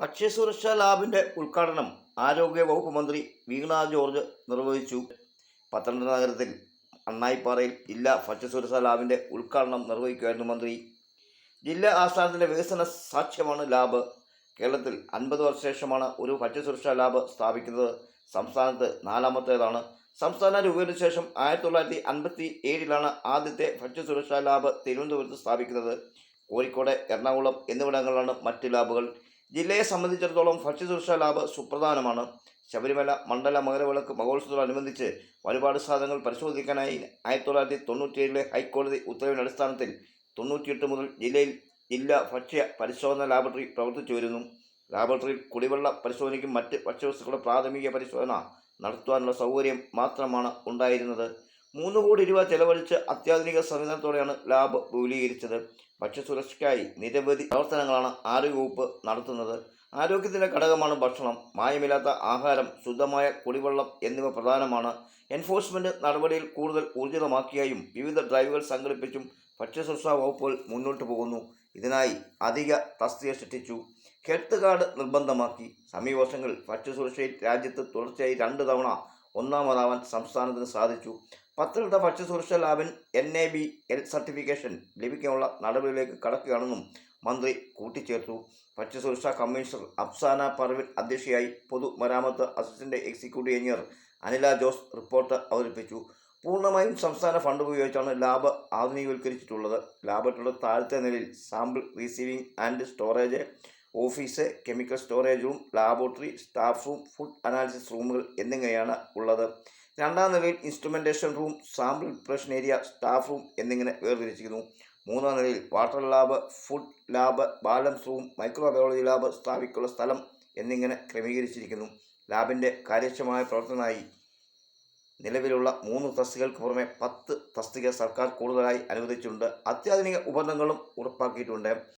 ഭക്ഷ്യസുരക്ഷാ ലാബിന്റെ ഉദ്ഘാടനം ആരോഗ്യ വകുപ്പ് മന്ത്രി വീണ ജോർജ് നിർവഹിച്ചു. പത്തനംതിട്ട നഗരത്തിൽ അണ്ണായിപ്പാറയിൽ ജില്ലാ ഭക്ഷ്യസുരക്ഷാ ലാബിന്റെ ഉദ്ഘാടനം നിർവഹിക്കുകയായിരുന്നു മന്ത്രി. ജില്ലാ ആസ്ഥാനത്തിന്റെ വികസന സാക്ഷ്യമാണ് ലാബ്. കേരളത്തിൽ അൻപത് വർഷ ശേഷമാണ് ഒരു ഭക്ഷ്യസുരക്ഷാ ലാബ് സ്ഥാപിക്കുന്നത്. സംസ്ഥാനത്ത് നാലാമത്തേതാണ്. സംസ്ഥാന രൂപീകരണ ശേഷം ആയിരത്തി തൊള്ളായിരത്തി അൻപത്തി ഏഴിലാണ് ആദ്യത്തെ ഭക്ഷ്യസുരക്ഷാ ലാബ് തിരുവനന്തപുരത്ത് സ്ഥാപിക്കുന്നത്. കോഴിക്കോട് എറണാകുളം എന്നിവിടങ്ങളിലാണ് മറ്റ് ലാബുകൾ. ജില്ലയെ സംബന്ധിച്ചിടത്തോളം ഭക്ഷ്യസുരക്ഷാ ലാബ് സുപ്രധാനമാണ്. ശബരിമല മണ്ഡല മകരവിളക്ക് മഹോത്സവത്തോടനുബന്ധിച്ച് ഒരുപാട് സാധനങ്ങൾ പരിശോധിക്കാനായി ആയിരത്തി തൊള്ളായിരത്തി തൊണ്ണൂറ്റിയേഴിലെ ഹൈക്കോടതി ഉത്തരവിന്റെ അടിസ്ഥാനത്തിൽ തൊണ്ണൂറ്റിയെട്ട് മുതൽ ജില്ലയിൽ ജില്ലാ ഭക്ഷ്യ പരിശോധന ലാബറട്ടറി പ്രവർത്തിച്ചു വരുന്നു. ലാബറട്ടറിയിൽ കുടിവെള്ള പരിശോധനയ്ക്കും മറ്റ് ഭക്ഷ്യവസ്തുക്കളുടെ പ്രാഥമിക പരിശോധന നടത്തുവാനുള്ള സൗകര്യം മാത്രമാണ് ഉണ്ടായിരുന്നത്. മൂന്ന് കോടി രൂപ ചെലവഴിച്ച് അത്യാധുനിക സംവിധാനത്തോടെയാണ് ലാബ് വിപുലീകരിച്ചത്. ഭക്ഷ്യസുരക്ഷയ്ക്കായി നിരവധി പ്രവർത്തനങ്ങളാണ് ആരോഗ്യവകുപ്പ് നടത്തുന്നത്. ആരോഗ്യത്തിന്റെ ഘടകമാണ് ഭക്ഷണം. മായമില്ലാത്ത ആഹാരം ശുദ്ധമായ കുടിവെള്ളം എന്നിവ പ്രധാനമാണ്. എൻഫോഴ്സ്മെന്റ് നടപടിയിൽ കൂടുതൽ ഊർജിതമാക്കിയായും വിവിധ ഡ്രൈവുകൾ സംഘടിപ്പിച്ചും ഭക്ഷ്യസുരക്ഷാ വകുപ്പുകൾ മുന്നോട്ട് പോകുന്നു. ഇതിനായി അധിക തസ്തിക സൃഷ്ടിച്ചു. ഹെൽത്ത് കാർഡ് നിർബന്ധമാക്കി. സമീപ വർഷങ്ങളിൽ ഭക്ഷ്യസുരക്ഷയിൽ രാജ്യത്ത് തുടർച്ചയായി രണ്ട് തവണ ഒന്നാമതാവാൻ സംസ്ഥാനത്തിന് സാധിച്ചു. പത്തനംതിട്ട ഭക്ഷ്യസുരക്ഷാ ലാബിൻ N A B L certification ലഭിക്കാനുള്ള നടപടികളിലേക്ക് കടക്കുകയാണെന്നും മന്ത്രി കൂട്ടിച്ചേർത്തു. ഭക്ഷ്യസുരക്ഷാ കമ്മീഷണർ അഫ്സാന പർവിൻ അധ്യക്ഷയായി പൊതുമരാമത്ത് assistant executive engineer Anila Jose report അവതരിപ്പിച്ചു. പൂർണമായും സംസ്ഥാന ഫണ്ട് ഉപയോഗിച്ചാണ് ലാബ് ആധുനികവൽക്കരിച്ചിട്ടുള്ളത് ലാബറട്ടറിയുടെ താഴത്തെ നിലയിൽ sample receiving and storage office chemical storage room laboratory staff room food analysis റൂമുകൾ എന്നിങ്ങനെയാണ് ഉള്ളത്. രണ്ടാം നിലയിൽ instrumentation room sample preparation area staff room എന്നിങ്ങനെ വേർതിരിച്ചിരിക്കുന്നു. മൂന്നാം നിലയിൽ water lab food lab balance room microbiology lab സ്ഥാപിക്കുള്ള സ്ഥലം എന്നിങ്ങനെ ക്രമീകരിച്ചിരിക്കുന്നു. ലാബിന്റെ കാര്യക്ഷമമായ പ്രവർത്തനമായി നിലവിലുള്ള മൂന്ന് തസ്തികൾക്ക് പുറമെ പത്ത് തസ്തിക സർക്കാർ കൂടുതലായി അനുവദിച്ചിട്ടുണ്ട്. അത്യാധുനിക ഉപകരണങ്ങളും ഉറപ്പാക്കിയിട്ടുണ്ട്.